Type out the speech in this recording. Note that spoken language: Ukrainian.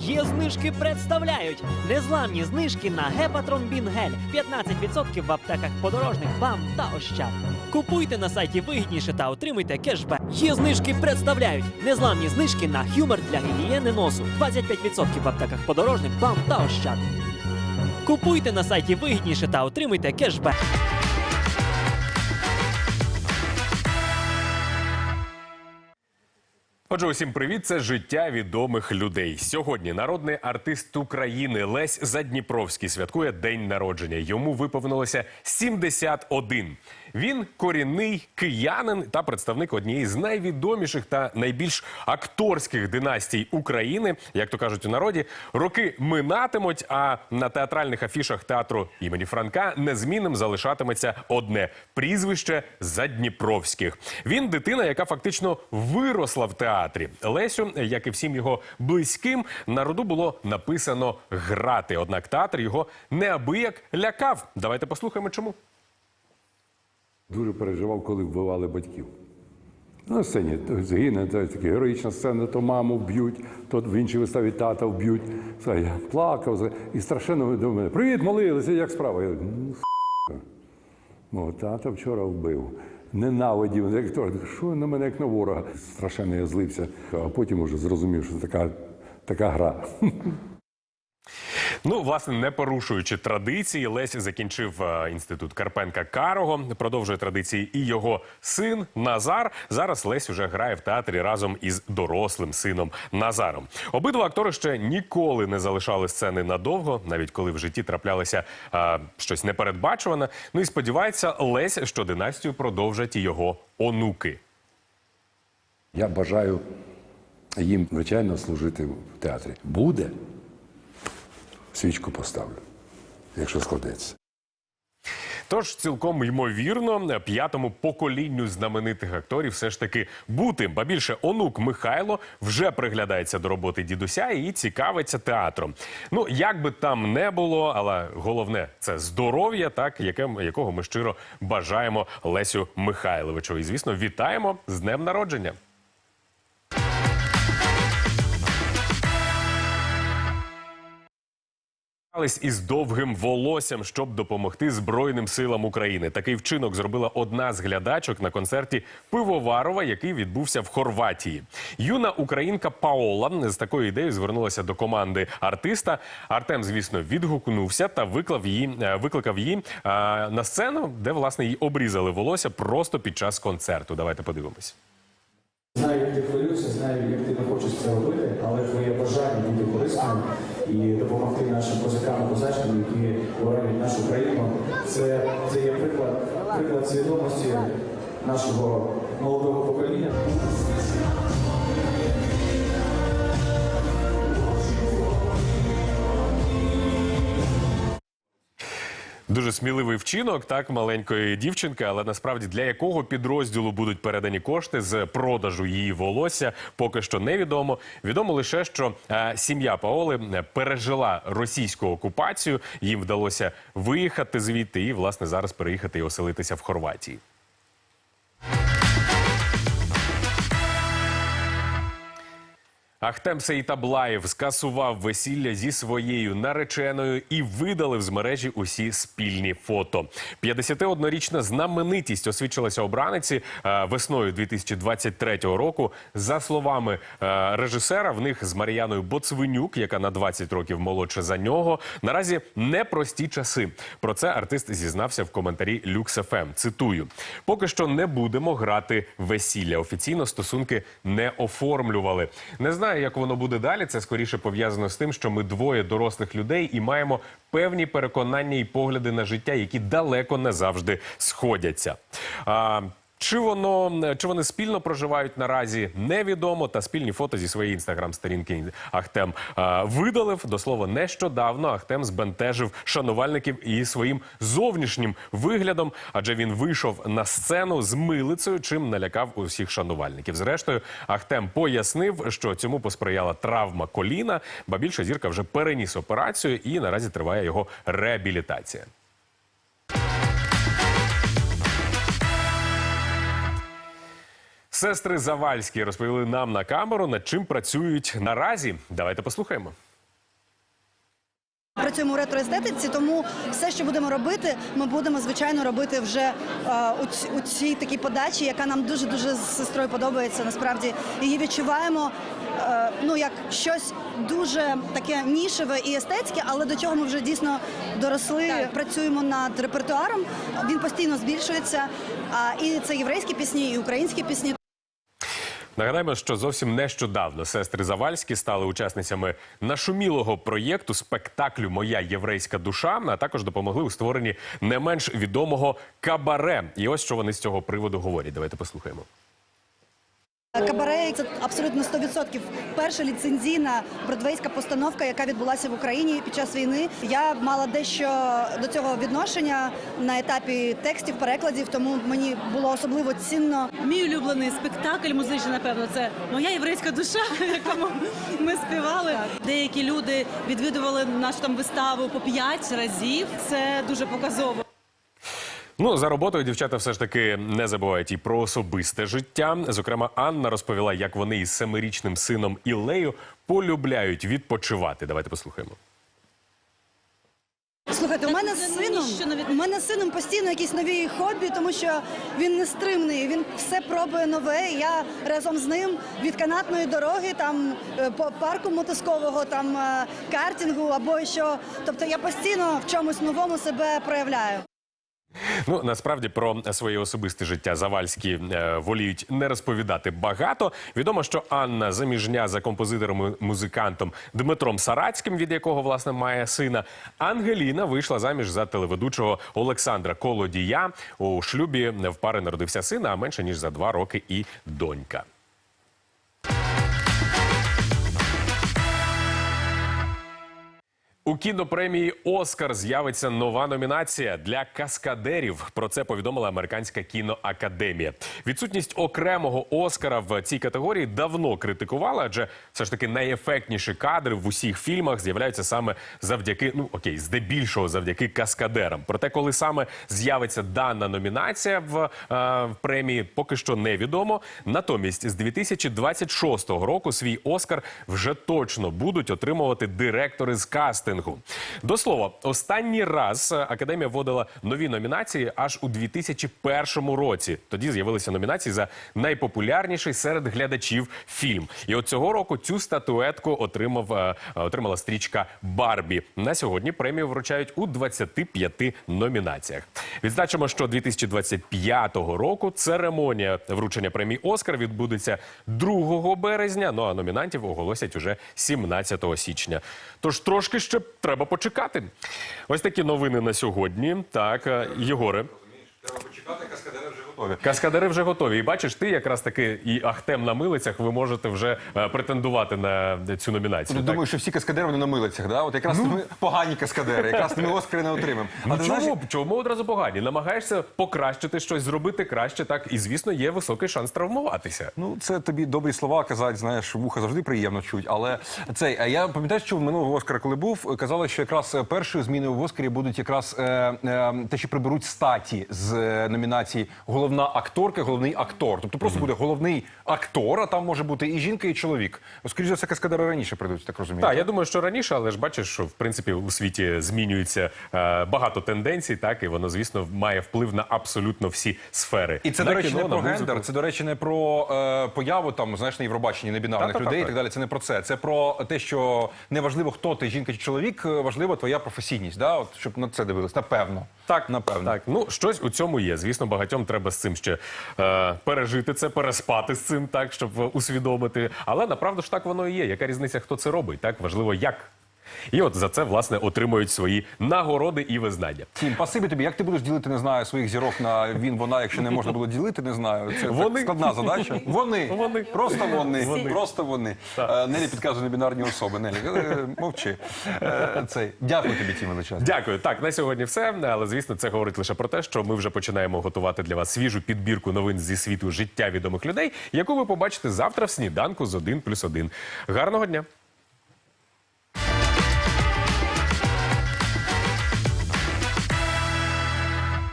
Є знижки представляють незламні знижки на гепатромбін гель 15% в аптеках подорожник, бам та ощад. Купуйте на сайті вигідніше та отримуйте кешбек. Є знижки представляють незламні знижки на хюмер для гігієни носу 25% в аптеках подорожник, бам та ощад. Купуйте на сайті вигідніше та отримуйте кешбек. Отже, усім привіт. Це життя відомих людей. Сьогодні народний артист України Лесь Задніпровський святкує день народження. Йому виповнилося 71. Він корінний киянин та представник однієї з найвідоміших та найбільш акторських династій України. Як то кажуть у народі, роки минатимуть. А на театральних афішах театру імені Франка незмінним залишатиметься одне прізвище Задніпровських. Він дитина, яка фактично виросла в театрі. Лесю, як і всім його близьким, на роду було написано грати. Однак театр його неабияк лякав. Давайте послухаємо, чому. Дуже переживав, коли вбивали батьків. На сцені згине, то така героїчна сцена, то маму вб'ють, то в іншій виставі тата вб'ють. Я плакав і страшенно до мене. Привіт, молилися, як справа? Я говорю, ну, с**ка. Мого тата вчора вбив. Ненавидів, як то, що на мене як на ворога. Страшенно я злився, а потім уже зрозумів, що така, така гра. Ну, власне, не порушуючи традиції, Лесь закінчив е, інститут Карпенка Карого. Продовжує традиції і його син Назар. Зараз Лесь уже грає в театрі разом із дорослим сином Назаром. Обидва актори ще ніколи не залишали сцени надовго, навіть коли в житті траплялося е, щось непередбачуване. Ну і сподівається, Лесь, що династію продовжать і його онуки. Я бажаю їм, звичайно, служити в театрі. Буде. Свічку поставлю, якщо складеться. Тож цілком ймовірно, п'ятому поколінню знаменитих акторів все ж таки бути. Ба більше онук Михайло вже приглядається до роботи дідуся і цікавиться театром. Ну як би там не було, але головне це здоров'я, так яке якого ми щиро бажаємо Лесю Михайловичу. І звісно, вітаємо з днем народження. Із довгим волоссям, щоб допомогти Збройним силам України. Такий вчинок зробила одна з глядачок на концерті Пивоварова, який відбувся в Хорватії. Юна українка Паола з такою ідеєю звернулася до команди артиста. Артем, звісно, відгукнувся та виклав її, е, викликав її е, на сцену, де власне їй обрізали волосся просто під час концерту. Давайте подивимось. Знаю, як ти хвилюєшся, знаю, як ти не хочеш це робити, але твоє бажання бути корисним і допомогти нашим козакам і козачкам, які боронять нашу країну, це, це є приклад, приклад свідомості нашого молодого покоління. Сміливий вчинок, так маленької дівчинки, але насправді для якого підрозділу будуть передані кошти з продажу її волосся, поки що невідомо. Відомо лише, що е, сім'я Паоли е, пережила російську окупацію. Їм вдалося виїхати звідти і власне зараз переїхати і оселитися в Хорватії. Ахтем Сейтаблаєв скасував весілля зі своєю нареченою і видалив з мережі усі спільні фото. 51-річна знаменитість освідчилася обраниці е, весною 2023 року. За словами е, режисера, в них з Мар'яною Боцвинюк, яка на 20 років молодша за нього. Наразі непрості часи. Про це артист зізнався в коментарі LuxFM. Цитую: поки що не будемо грати весілля. Офіційно стосунки не оформлювали. Не знаю, як воно буде далі. Це скоріше пов'язано з тим, що ми двоє дорослих людей і маємо певні переконання і погляди на життя, які далеко не завжди сходяться. А, чи воно чи вони спільно проживають наразі, невідомо. Та спільні фото зі своєї інстаграм-сторінки Ахтем а, видалив. До слова, нещодавно Ахтем збентежив шанувальників і своїм зовнішнім виглядом, адже він вийшов на сцену з милицею, чим налякав усіх шанувальників. Зрештою, Ахтем пояснив, що цьому посприяла травма коліна, ба більше зірка вже переніс операцію і наразі триває його реабілітація. Сестри Завальські розповіли нам на камеру, над чим працюють наразі. Давайте послухаємо. Працюємо у ретроестетиці, тому все, що будемо робити, ми будемо звичайно робити вже е, у, ць- у цій такій подачі, яка нам дуже дуже з сестрою подобається. Насправді її відчуваємо е, ну як щось дуже таке нішеве і естетське, але до чого ми вже дійсно доросли. Працюємо над репертуаром. Він постійно збільшується. А і це єврейські пісні, і українські пісні. Нагадаємо, що зовсім нещодавно сестри Завальські стали учасницями нашумілого проєкту спектаклю Моя єврейська душа, а також допомогли у створенні не менш відомого кабаре. І ось що вони з цього приводу говорять. Давайте послухаємо. Кабаре це абсолютно 100% перша ліцензійна бродвейська постановка, яка відбулася в Україні під час війни. Я мала дещо до цього відношення на етапі текстів, перекладів, тому мені було особливо цінно. Мій улюблений спектакль музичний, напевно, це моя єврейська душа, в якому ми співали. Деякі люди відвідували нашу там виставу по п'ять разів. Це дуже показово. Ну, за роботою дівчата все ж таки не забувають і про особисте життя. Зокрема, Анна розповіла, як вони із семирічним сином Ілею полюбляють відпочивати. Давайте послухаємо. Слухайте, у мене з сином у мене з сином постійно якісь нові хобі, тому що він не стримний. Він все пробує нове. і Я разом з ним від канатної дороги, там е, по парку мотузкового, там е, картингу або що. Тобто я постійно в чомусь новому себе проявляю. Ну насправді про своє особисте життя Завальські е, воліють не розповідати багато. Відомо, що Анна заміжня за композитором і музикантом Дмитром Сарацьким, від якого власне має сина. Ангеліна вийшла заміж за телеведучого Олександра Колодія. У шлюбі в пари народився син, а менше ніж за два роки і донька. У кінопремії Оскар з'явиться нова номінація для каскадерів. Про це повідомила американська кіноакадемія. Відсутність окремого Оскара в цій категорії давно критикувала, адже все ж таки найефектніші кадри в усіх фільмах з'являються саме завдяки, ну окей, здебільшого завдяки каскадерам. Проте, коли саме з'явиться дана номінація в, е, в премії, поки що невідомо. Натомість з 2026 року свій Оскар вже точно будуть отримувати директори з кастингу. До слова, останній раз академія вводила нові номінації аж у 2001 році. Тоді з'явилися номінації за найпопулярніший серед глядачів фільм. І от цього року цю статуетку отримав е, отримала стрічка Барбі. На сьогодні премію вручають у 25 номінаціях. Відзначимо, що 2025 року церемонія вручення премії Оскар відбудеться 2 березня. Ну а номінантів оголосять уже 17 січня. Тож трошки ще треба почекати. Ось такі новини на сьогодні. Так, е, Єгоре. Каскадери вже готові. І бачиш, ти якраз таки і Ахтем на милицях ви можете вже е, претендувати на цю номінацію. Я так? думаю, що всі каскадери вони на милицях, да? От якраз ми погані каскадери, якраз ми Оскари не отримаємо. Ну, ти чому, знаєш, чому одразу погані? Намагаєшся покращити щось, зробити краще, так і звісно є високий шанс травмуватися. ну це тобі добрі слова казати, знаєш, вуха завжди приємно чуть. Але цей, а я пам'ятаю, що в минулого Оскара, коли був, казали, що якраз е, першою зміною в Оскарі будуть якраз е, е, те, що приберуть статі з е, номінації головна акторка, головний актор. Тобто просто буде головний актор, а там може бути і жінка, і чоловік. Скоріше за все, каскадери раніше прийдуть, так розумію. Так, я думаю, що раніше, але ж бачиш, що в принципі у світі змінюється е, багато тенденцій, так і воно, звісно, має вплив на абсолютно всі сфери. І це, На до речі, кіно, не на про музику. гендер, це, до речі, не про е, появу там, знаєш, на Євробаченні небінарних людей і так далі. Це не про це. Це про те, що неважливо, хто ти, жінка чи чоловік, е, важлива твоя професійність. Да? От, щоб на це дивились. Напевно. Так, напевно. Так, ну щось у цьому є. Звісно, багатьом треба з цим ще е, пережити це, переспати з цим, так щоб усвідомити. Але направду ж так воно і є. Яка різниця, хто це робить? Так важливо, як. І от за це власне отримують свої нагороди і визнання. Тім, пасибі тобі. Як ти будеш ділити, не знаю, своїх зірок на він, вона, якщо не можна було ділити, не знаю. Це Вони. складна задача. Вони. Вони. Просто вони. Вони. Просто вони. Е, Нелі підказує небінарні особи. Нелі, е, мовчи. Е, Цей. Дякую тобі, Тім, величезно. Дякую. Так, на сьогодні все. Але звісно, це говорить лише про те, що ми вже починаємо готувати для вас свіжу підбірку новин зі світу життя відомих людей, яку ви побачите завтра в сніданку з 1 плюс 1. Гарного дня!